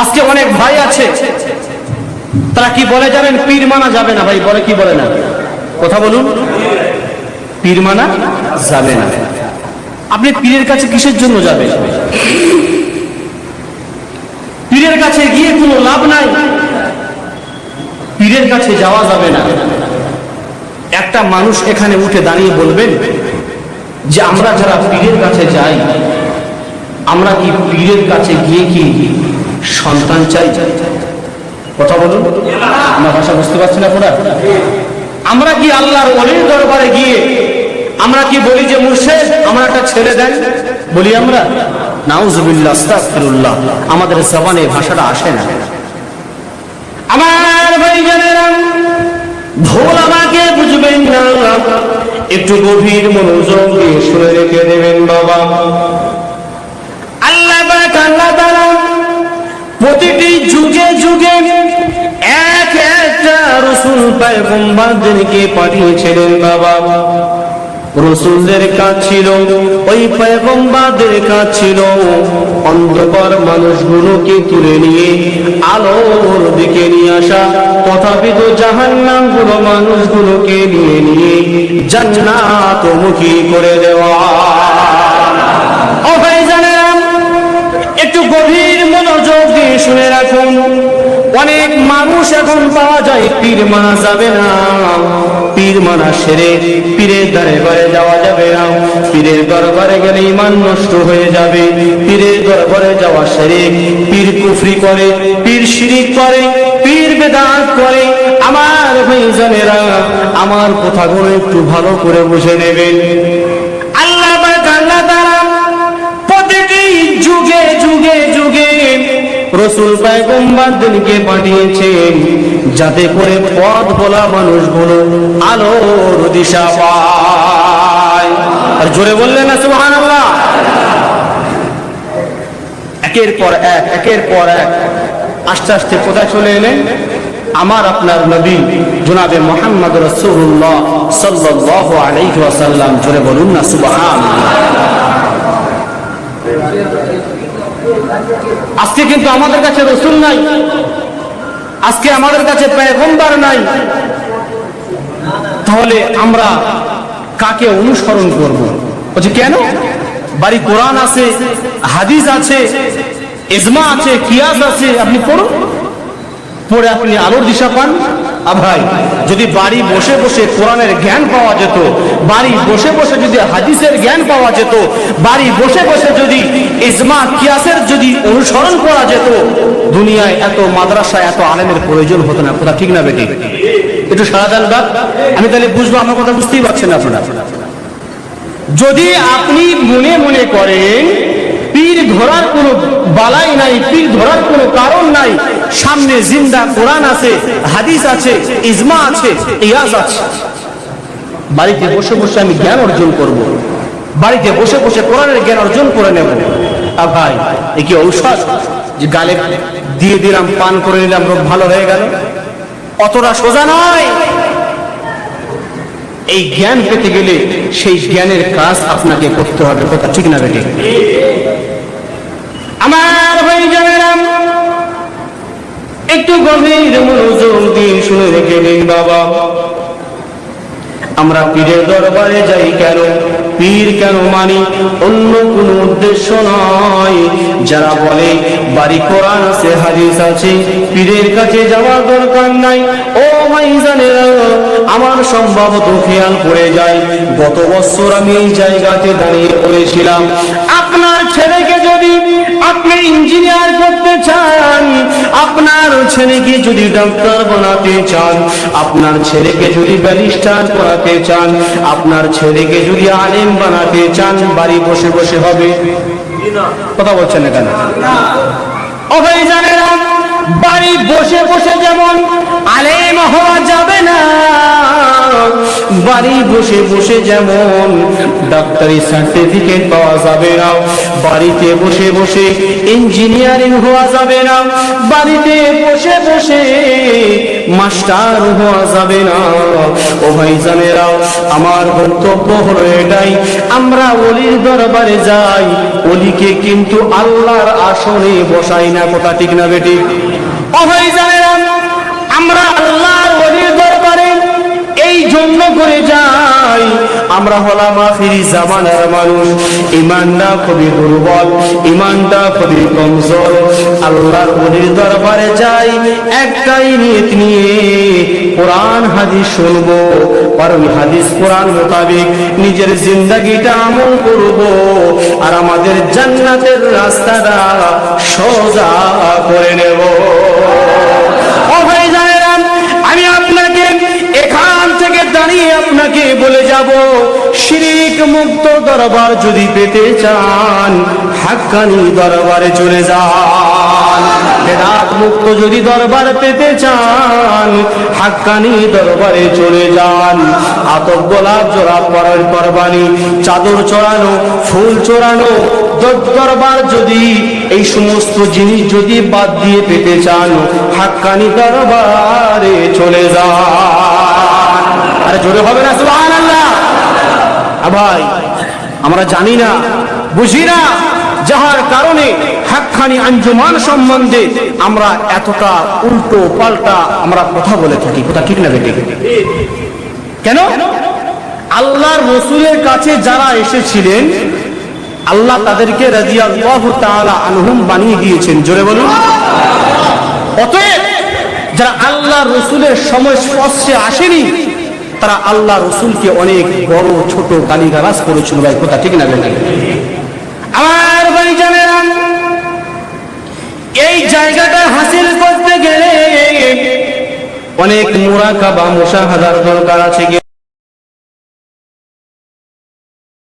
আজকে অনেক ভাই আছে, তারা কি বলে জানেন, পীর মানা যাবে না? ভাই, বলে কি বলে না? কথা বলুন। পীর মানা যাবে না। আপনি পীরের কাছে কিসের জন্য যাবেন? পীরের কাছে গিয়ে কোনো লাভ নাই। পীরের কাছে যাওয়া যাবে না। একটা মানুষ এখানে উঠে দাঁড়িয়ে বলবেন যে, আমরা যারা পীরের কাছে যাই, আমরা কি পীরের কাছে গিয়ে কি সন্তান চাই। কথা বলুন। আমার ভাষা বুঝতে পারছেন আপনারা? আমরা কি আল্লাহর অলির দরবারে গিয়ে আমরা কি বলি যে মুর্শেদ, আমরা একটা ছেলে দেন? বলি আমরা। নাউজুবিল্লাহ আমাদের জবানে ভাষাটা আসে না। আমার ভাইজানেরা ভুল আমাকে বুঝবেন না। একটু গভীর মনোযোগ দিয়ে শুনে রেখে দেবেন বাবা আল্লাহ পাক আল্লাহ তাআলা প্রতিটি যুগে যুগে এক একটা রসুল পয়গম্বরদেরকে পাঠিয়েছিলেন বাবা। কাজ ছিল, ওই কাজ ছিল অন্ধকার মানুষগুলোকে তুলে নিয়ে আলোর দিকে নিয়ে আসা। তথাপিত জাহান্নামগুলো মানুষগুলোকে নিয়ে নিয়ে জান্নাত মুখী করে দেওয়া ও ভাই জানেন একটু গভীর মনোযোগ দিয়ে শুনে রাখুন, অনেক মানুষ এখন পাওয়া যায় পীর মানা যাবে না। পীর মানা সেরে পীরের দরবারে যাওয়া যাবে না। পীরের দরবারে গেলে ইমান নষ্ট হয়ে যাবে। পীরের দরবারে যাওয়া সেরে পীর কুফরি করে, পীর শিরিক করে, পীর বেদাত করে। আমার ভাইজানেরা, আমার কথাগুলো একটু ভালো করে বুঝে নেবেন। রসুল পায়গম্বারদেরকে পাঠিয়েছেন। যাতে করে পথ বলা মানুষগুলো আলোর দিশা পায়। আর জোরে বললেন না সুবহান একের পর এক, একের পর এক। আস্তে আস্তে কোথায় চলে এলেন? আমার আপনার নবী, জনাবে মোহাম্মদ রসুল্লাহ সাল্লাহ আলাইহি ওয়াসাল্লাম। জোরে বলুন না সুবহান আজকে কিন্তু আমাদের কাছে রসুল নাই। আজকে আমাদের কাছে পেগম্বার নাই। তাহলে আমরা কাকে অনুসরণ করব? বলছে, কেন? বাড়ি কোরআন আছে, হাদিস আছে, ইজমা আছে, কিয়াস আছে, আপনি পড়ুন। পড়ে আপনি আলোর দিশা পান। ভাই, যদি বাড়ি বসে বসে কোরআনের জ্ঞান পাওয়া যেত, বাড়ি বসে বসে যদি হাদিসের জ্ঞান পাওয়া যেত, বাড়ি বসে বসে যদি ইজমা, কিয়াসের যদি অনুসরণ করা যেত, দুনিয়ায় এত মাদ্রাসা এত আলেমের প্রয়োজন হতো না, কথা ঠিক না বেটি একটু সারা দেন বাপ, আমি তাহলে বুঝব আমার কথা বুঝতেই পারছেন আপনারা। যদি আপনি মনে মনে করেন পীর ধরার কোনো বালাই নাই, পীর ধরার কোনো কারণ নাই। সামনে জিন্দা কোরআন আছে, হাদিস আছে, ইজমা আছে ইয়াজ আছে। বাড়িতে বসে বসে আমি জ্ঞান অর্জন করব। বাড়িতে বসে বসে কোরআনের জ্ঞান অর্জন করে নেব। আর ভাই, এ কি ঔষধ যে গালে দিয়ে দিলাম, পান করে নিলাম, রোগ ভালো হয়ে গেল? অতটা সোজা নয়। এই জ্ঞান পেতে গেলে সেই জ্ঞানের কাজ আপনাকে করতে হবে। কথা ঠিক না বেটে আমার ভাই জানেরাম, একটু গভীর মনোযোগ দিয়ে শুনে রেখে দিন বাবা। আমরা পীরের দরবারে যাই কেন? পীর কেন মানি? অন্য কোনো উদ্দেশ্য নয়। যারা বলে, বাড়ি কোরআন আছে, হাদিস আছে, পীরের কাছে যাওয়ার দরকার নাই। ও ভাইজানেরা আমার সম্ভবত খেয়াল পড়ে যায়, গত বছর আমি এই জায়গাতে দাঁড়িয়ে পড়েছিলাম। আপনার ছেলেকে ইঞ্জিনিয়ার করতে চান, আপনার ছেলেকে যদি ডাক্তার বানাতে চান, আপনার ছেলেকে যদি ব্যারিস্টার করাতে চান, আপনার ছেলেকে যদি আলেম বানাতে চান, বাড়ি বসে বসে হবে। কথা বলছেন না কেন? ও বাড়ি বসে বসে যেমন আলেম হওয়া বাড়ি বসে বসে যেমন ডাক্তারি সার্টিফিকেট পাওয়া যাবে না, বাড়িতে বসে বসে ইঞ্জিনিয়ারিং হওয়া যাবে না, বাড়িতে বসে বসে মাস্টার হওয়া যাবে না। ও ভাই জানেরাও আমার বক্তব্য হলো এটাই, আমরা অলির দরবারে যাই, অলিকে কিন্তু আল্লাহর আসনে বসাই না, কথা ঠিক না বেটি ও ভাই জানেরা আমরা আল্লাহর অলির জন্য করে যাই। আমরা হলাম আখিরি জামানার মানুষ। ইমানটা খুবই দুর্বল ইমানটা খুবই কমজোর। আল্লাহর অলির দরবারে যাই, একটাই নিয়ত নিয়ে কোরআন, হাদিস শুনব। ওই হাদিস, কোরআন মোতাবেক নিজের জিন্দগিটা আমল করব। আর আমাদের জান্নাতের রাস্তাটা সোজা করে নেব ও ভাই জানেরাম আমি আপনাকে এখান থেকে দাঁড়িয়ে আপনাকে বলে যাব, শিরিক মুক্ত দরবার যদি পেতে চান, হাক্কানি দরবারে চলে যান। বেদাত মুক্ত যদি দরবার পেতে চান, হাক্কানি দরবারে চলে যান। আতক গোলাপ জোড়া পরের কোরবানি, চাদর চড়ানো, ফুল চড়ানো দরবার যদি এই সমস্ত জিনিস যদি বাদ দিয়ে পেতে চান, হাক্কানি দরবারে চলে যান। আরে জোরে হবে না, সুবহানাল্লাহ। আ ভাই, আমরা জানি না, বুঝি না, যাহার কারণে হাক্কানি আঞ্জুমান সম্বন্ধে আমরা এতটা উল্টো পাল্টা আমরা কথা বলে থাকি। কথা ঠিক না বেটে? কেন? আল্লাহর রসুলের কাছে যারা এসেছিলেন, আল্লাহ তাদেরকে রাজিয়াল্লাহু তাআলা আনহুম বানিয়ে দিয়েছেন। জোরে বলুন। অতএব, যারা আল্লাহ রসুলের সময় স্পর্শে আসেনি তারা আল্লাহ রসুলকে অনেক বড়, ছোট গালি গালাজ করেছিল ভাই, কথা ঠিক না আমার ভাই জানেন এই জায়গাটা হাসিল করতে গেলে অনেক মোরাকা বা মোশাহাদার দরকার আছে কি